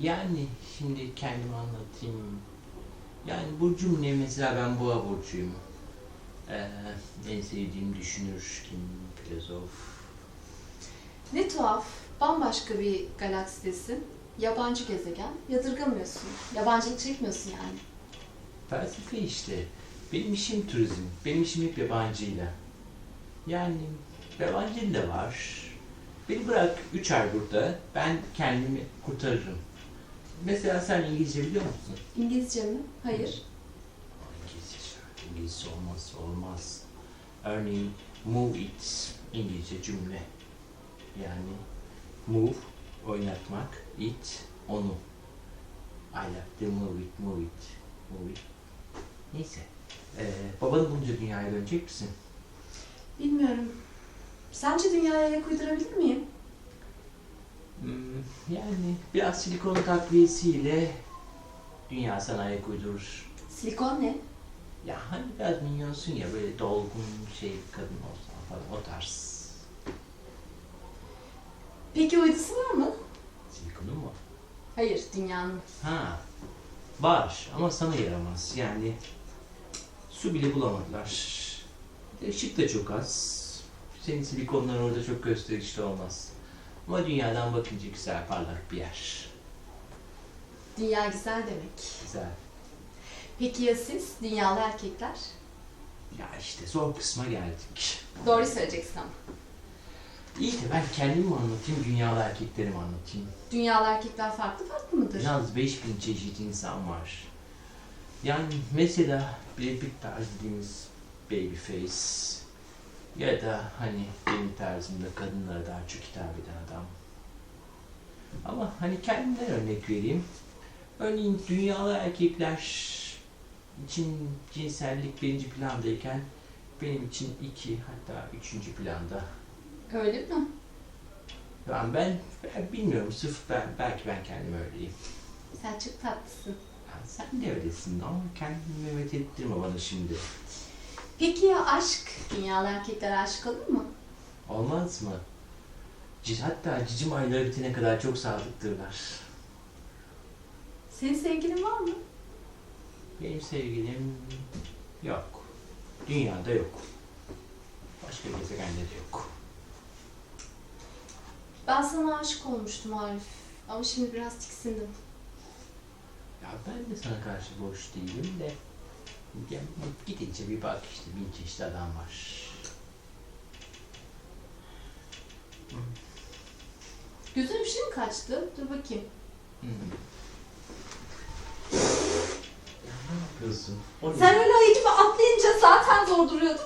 Yani şimdi kendimi anlatayım. Yani burcum ne mesela ben boğa burcuyum. Ee, en sevdiğim düşünür kim, filozof. Ne tuhaf, bambaşka bir galaksidesin. Yabancı gezegen, yadırgamıyorsun. Yabancılık çekmiyorsun yani. Felsefe işte. Benim işim turizm. Benim işim hep yabancıyla. Yani yabancı da var. Beni bırak 3 ay burada. Ben kendimi kurtarırım. Mesela sen İngilizce biliyor musun? İngilizce mi? Hayır. İngilizce şöyle. İngilizce olmazsa olmaz. Örneğin move it İngilizce cümle. Yani move oynatmak, it onu. I like to move it, move it, move it. Neyse. Ee, babanı bulunca dünyaya dönecek misin? Bilmiyorum. Sence dünyaya ayak uydurabilir miyim? Yani biraz silikon takviyesiyle dünya sana ayak uydurur. Silikon ne? Ya hani biraz minyonsun ya böyle dolgun şey kadın olsan falan o tarz. Peki uydusu var mı? Silikonu mu? Hayır, dünyanın. Ha var ama sana yaramaz. Yani su bile bulamadılar. Bir de ışık da çok az. Senin silikonlar orada çok gösterişli olmaz. Ama dünyadan bakınca güzel parlak bir yer. Dünya güzel demek. Güzel. Peki ya siz, dünyalı erkekler? Ya işte zor kısma geldik. Doğru söyleyeceksin ama. İyi de ben kendimi mi anlatayım, dünyalı erkeklerimi anlatayım. Dünyalı erkekler farklı farklı mıdır? Yalnız 5000 çeşit insan var. Yani mesela Brad Pitt dediğimiz babyface ya da hani benim tarzımda kadınlara daha çok hitap eden adam. Ama hani kendimden örnek vereyim. Örneğin dünyalı erkekler için cinsellik birinci plandayken benim için iki hatta üçüncü planda. Öyle mi? Ben, ben, ben bilmiyorum sırf ben, belki ben kendim öyleyim. Sen çok tatlısın. Ya sen de öylesin ama kendini mehmet ettirme bana şimdi. Peki ya aşk? Dünyalı erkekler aşık olur mu? Olmaz mı? Ciz, hatta cicim ayları bitene kadar çok sadıktırlar. Senin sevgilin var mı? Benim sevgilim yok. Dünyada yok. Başka gezegende de yok. Ben sana aşık olmuştum Arif. Ama şimdi biraz tiksindim. Ya ben de sana karşı boş değilim de ya, gidince bir bak işte bin çeşit adam var. Gözüne bir şey mi kaçtı? Dur bakayım. Hmm. Ya ne yapıyorsun? O ne? Sen öyle ayı gibi atlayınca zaten zor duruyordun.